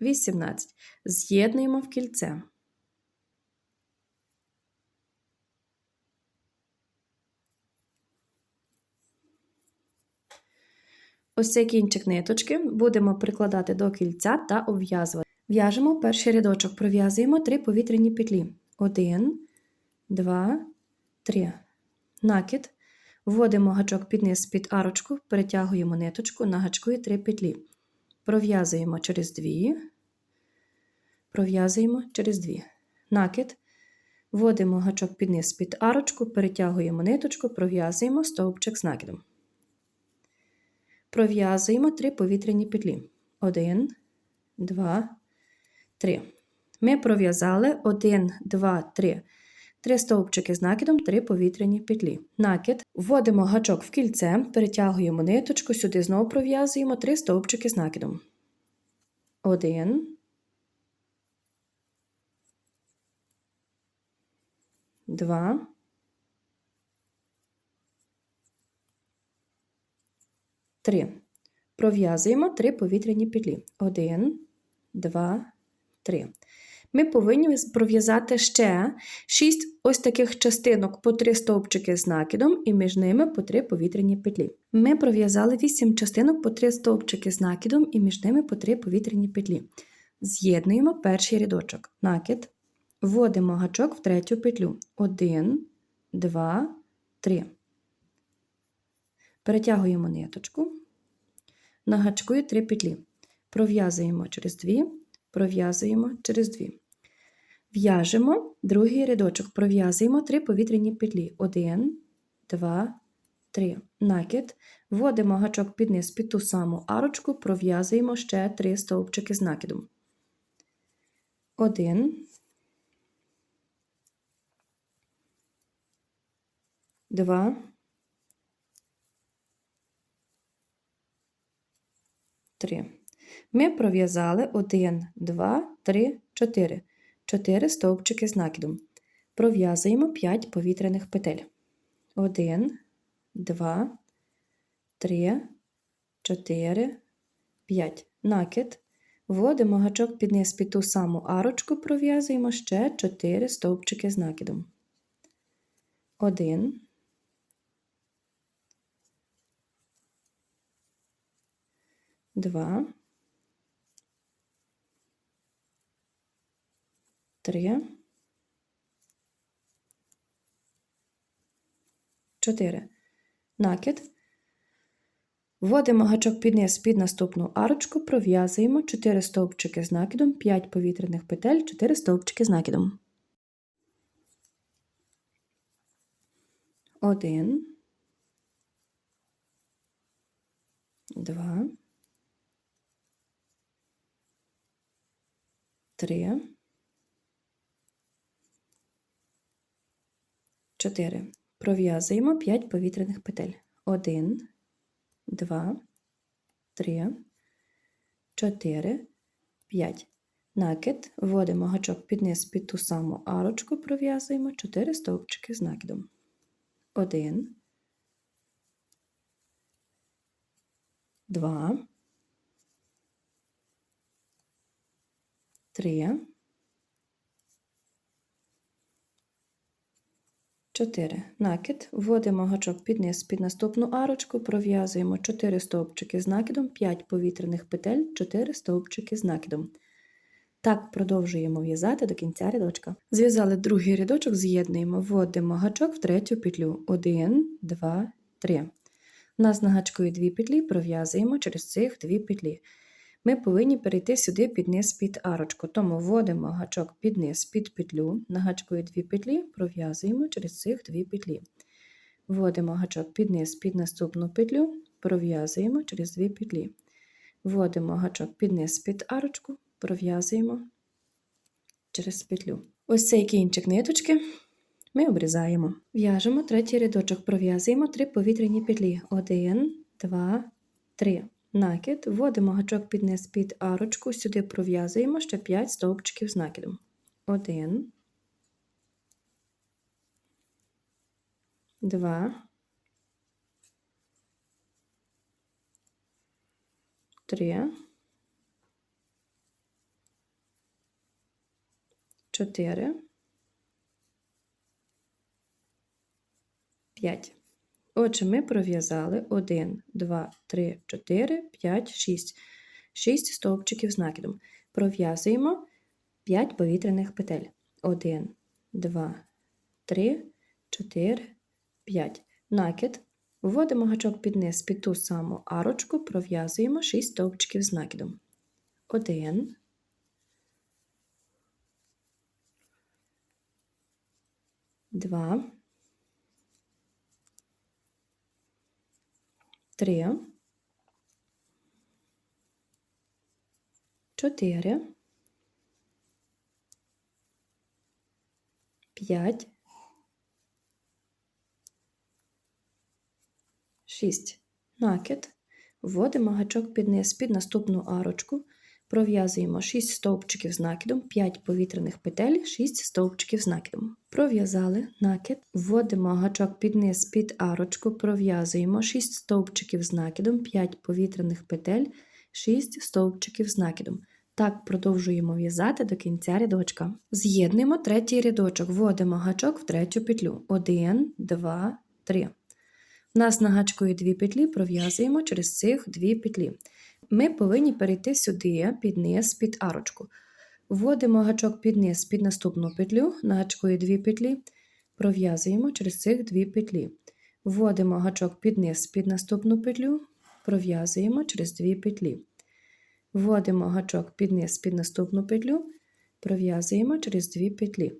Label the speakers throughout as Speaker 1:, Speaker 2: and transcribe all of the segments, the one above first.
Speaker 1: 18. З'єднуємо в кільце. Ось цей кінчик ниточки будемо прикладати до кільця та обв'язувати. В'яжемо перший рядочок, пров'язуємо три повітряні петлі. 1, 2, 3. Накид. Вводимо гачок під низ під арочку, перетягуємо ниточку, на гачку і 3 петлі пров'язуємо через дві, пров'язуємо через дві. Накид. Вводимо гачок під низ під арочку, перетягуємо ниточку, пров'язуємо стовпчик з накидом. Пров'язуємо три повітряні петлі. Один, два, три. Ми пров'язали один, два, три. Три стовпчики з накидом, три повітряні петлі. Накид. Вводимо гачок в кільце, перетягуємо ниточку, сюди знову пров'язуємо три стовпчики з накидом. Один. Два. Три. Пров'язуємо три повітряні петлі. Один, два, три ми повинні пров'язати ще 6 ось таких частинок по три стовпчики з накидом, і між ними по три повітряні петлі. Ми пров'язали вісім частинок по три стовпчики з накидом, і між ними по три повітряні петлі. З'єднуємо перший рядочок. Накид. Вводимо гачок в третю петлю. 1, 2, 3. Перетягуємо ниточку. На гачку є 3 петлі. Пров'язуємо через 2, пров'язуємо через 2. В'яжемо другий рядочок, пров'язуємо три повітряні петлі. Один, два, три. Накид. Вводимо гачок під низ під ту саму арочку, пров'язуємо ще три стовпчики з накидом. Один. Два. Три. Ми пров'язали один, 2, 3, 4. 4 стовпчики з накидом. Пров'язуємо 5 повітряних петель. 1, 2, 3, 4, 5. Накид. Вводимо гачок під низ під ту саму арочку, пров'язуємо ще 4 стовпчики з накидом. 1, 2, три, чотири. Накид. Вводимо гачок під низ під наступну арочку, пров'язуємо 4 стовпчики з накидом, 5 повітряних петель, 4 стовпчики з накидом. 1 2 3 4. Пров'язуємо 5 повітряних петель. 1, 2, 3, 4, 5. Накид. Вводимо гачок під низ під ту саму арочку, пров'язуємо 4 стовпчики з накидом. 1, 2, 3, 4. Накид. Вводимо гачок під низ під наступну арочку, пров'язуємо 4 стовпчики з накидом, 5 повітряних петель, 4 стовпчики з накидом. Так продовжуємо в'язати до кінця рядочка. Зв'язали другий рядочок, з'єднуємо, вводимо гачок в третю петлю. 1, 2, 3. У нас на гачку є 2 петлі, пров'язуємо через цих 2 петлі. Ми повинні перейти сюди під низ під арочку, тому вводимо гачок під низ під петлю, нагачкою дві петлі пров'язуємо через цих дві петлі. Вводимо гачок під низ під наступну петлю, пров'язуємо через дві петлі. Вводимо гачок під низ під арочку, пров'язуємо через петлю. Ось цей кінчик ниточки. Ми обрізаємо. В'яжемо третій рядочок, пров'язуємо три повітряні петлі. Один, два, три накид, вводимо гачок під низ під арочку, сюди пров'язуємо ще 5 стовпчиків з накидом. 1, 2, 3, 4, 5. Отже, ми пров'язали 1, 2, 3, 4, 5, 6. 6 стовпчиків з накидом. Пров'язуємо 5 повітряних петель. 1, 2, 3, 4, 5. Накид. Вводимо гачок під низ під ту саму арочку, пров'язуємо 6 стовпчиків з накидом. 1, 2, три, чотири, п'ять, шість. Накид. Вводимо гачок під низ під наступну арочку, Пров'язуємо 6 стовпчиків з накидом, 5 повітряних петель, 6 стовпчиків з накидом. Пров'язали накид, вводимо гачок під низ під арочку, пров'язуємо 6 стовпчиків з накидом, 5 повітряних петель, 6 стовпчиків з накидом. Так продовжуємо в'язати до кінця рядочка. З'єднуємо третій рядочок, вводимо гачок в третю петлю. 1, 2, 3. У нас на гачку є дві петлі, пров'язуємо через цих дві петлі. Ми повинні перейти сюди, під низ, під арочку. Вводимо гачок під низ під наступну петлю, на гачку є дві петлі, пров'язуємо через цих дві петлі. Вводимо гачок під низ під наступну петлю, пров'язуємо через дві петлі. Вводимо гачок під низ під наступну петлю, пров'язуємо через дві петлі.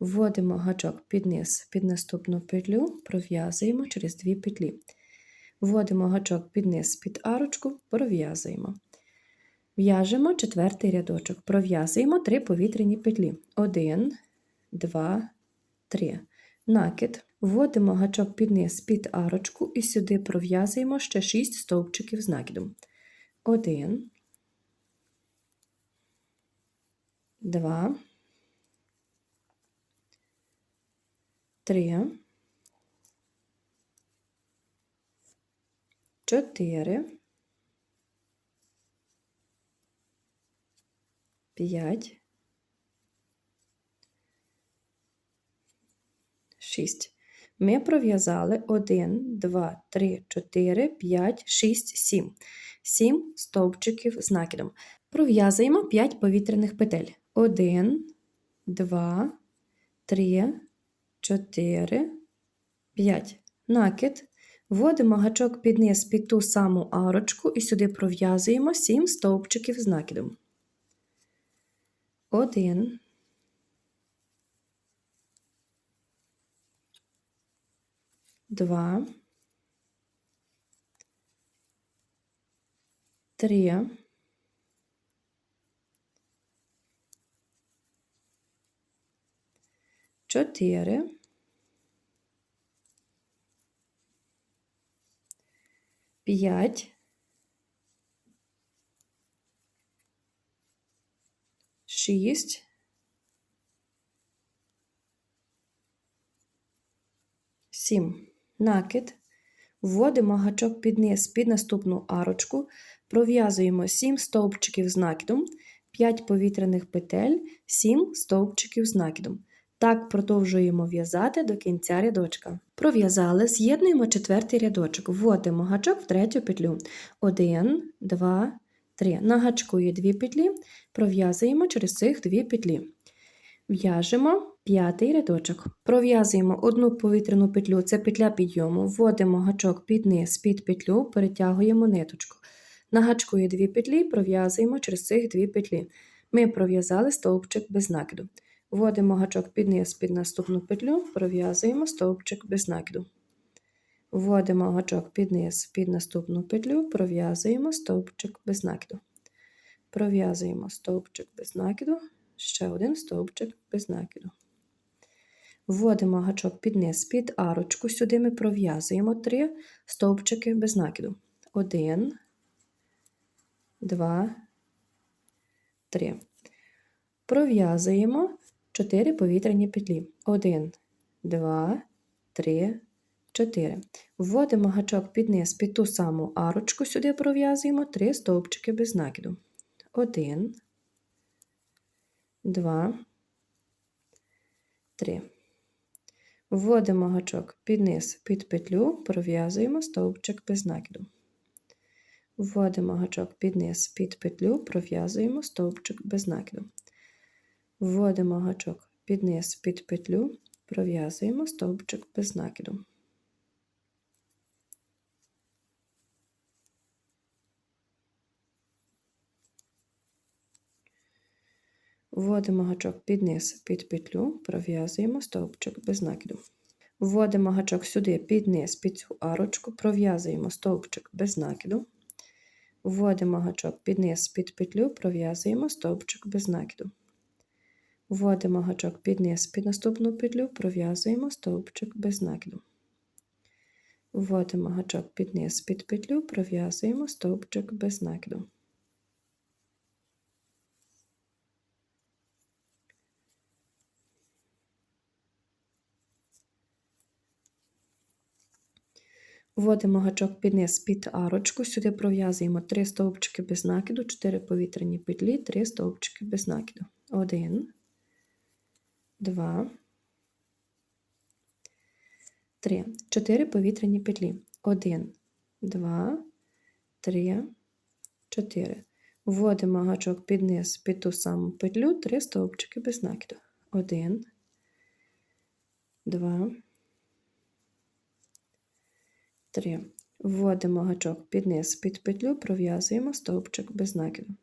Speaker 1: Вводимо гачок під низ під наступну петлю, пров'язуємо через дві петлі. Вводимо гачок під низ під арочку, пров'язуємо. В'яжемо четвертий рядочок, пров'язуємо три повітряні петлі. Один, два, три. Накид. Вводимо гачок під низ під арочку і сюди пров'язуємо ще 6 стовпчиків з накидом. Один, два, три. 4, 5, 6. Ми пров'язали 1, 2, 3, 4, 5, 6, 7. 7 стовпчиків з накидом. Пров'язуємо 5 повітряних петель. 1, 2, 3, 4, 5. Накид Вводимо гачок під низ під ту саму арочку і сюди пров'язуємо 7 стовпчиків з накидом. 1 2 3 4 П'ять, шість. Сім, Накид. Вводимо гачок під низ під наступну арочку, пров'язуємо сім стовпчиків з накидом, п'ять повітряних петель, сім стовпчиків з накидом. Так продовжуємо в'язати до кінця рядочка. Пров'язали, з'єднуємо четвертий рядочок, вводимо гачок в третю петлю. 1, 2, 3. На гачку є дві петлі, пров'язуємо через цих дві петлі. В'яжемо п'ятий рядочок. Пров'язуємо одну повітряну петлю, це петля підйому, вводимо гачок під низ, під петлю, перетягуємо ниточку. На гачку є дві петлі, пров'язуємо через цих дві петлі. Ми пров'язали стовпчик без накиду. Вводимо гачок під низ під наступну петлю, пров'язуємо стовпчик без накиду. Вводимо гачок під низ під наступну петлю, пров'язуємо стовпчик без накиду. Пров'язуємо стовпчик без накиду, ще один стовпчик без накиду. Вводимо гачок під низ під арочку. Сюди ми пров'язуємо три стовпчики без накиду. Один, два, три. Пров'язуємо 4 повітряні петлі. 1, 2, 3, 4. Вводимо гачок під низ під ту саму арочку, сюди пров'язуємо 3 стовпчики без накиду. 1, 2, 3. Вводимо гачок під низ під петлю, пров'язуємо стовпчик без накиду. Вводимо гачок під низ під петлю, пров'язуємо стовпчик без накиду. Вводимо гачок під низ під петлю, пров'язуємо стовпчик без накиду. Вводимо гачок під низ під петлю, пров'язуємо стовпчик без накиду. Вводимо гачок сюди під низ під цю арочку, пров'язуємо стовпчик без накиду. Вводимо гачок під низ під петлю, пров'язуємо стовпчик без накиду. Вводимо гачок під низ під наступну петлю, пров'язуємо стовпчик без накиду. Вводимо гачок під низ під петлю, пров'язуємо стовпчик без накиду. Вводимо гачок під низ під арочку, сюди пров'язуємо 3 стовпчики без накиду, 4 повітряні петлі, 3 стовпчики без накиду. 1 Два, три, чотири повітряні петлі. Один, два, три, чотири. Вводимо гачок під низ під ту саму петлю, три стовпчики без накиду. Один, два, три. Вводимо гачок під низ під петлю, пров'язуємо стовпчик без накиду.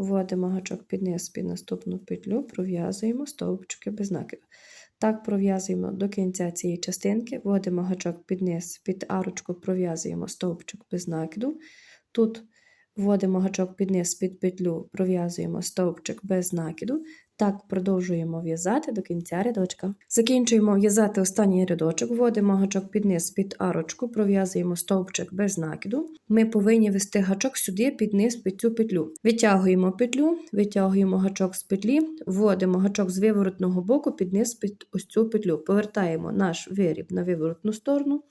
Speaker 1: Вводимо гачок під низ під наступну петлю, пров'язуємо стовпчики без накиду. Так пров'язуємо до кінця цієї частинки, вводимо гачок під низ під арочку, пров'язуємо стовпчик без накиду. Тут вводимо гачок під низ під петлю, пров'язуємо стовпчик без накиду. Так, продовжуємо в'язати до кінця рядочка. Закінчуємо в'язати останній рядочок, вводимо гачок під низ під арочку, пров'язуємо стовпчик без накиду. Ми повинні вести гачок сюди під низ під цю петлю. Витягуємо петлю, витягуємо гачок з петлі, вводимо гачок з виворотного боку під низ під ось цю петлю. Повертаємо наш виріб на виворотну сторону,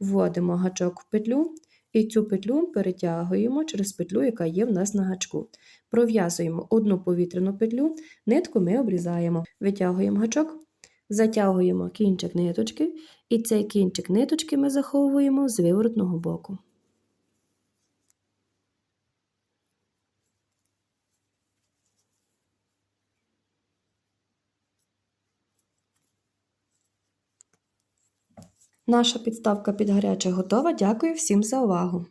Speaker 1: вводимо гачок в петлю. І цю петлю перетягуємо через петлю, яка є в нас на гачку. Пров'язуємо одну повітряну петлю, нитку ми обрізаємо, витягуємо гачок, затягуємо кінчик ниточки, і цей кінчик ниточки ми заховуємо з виворотного боку. Наша підставка під гаряче готова. Дякую всім за увагу!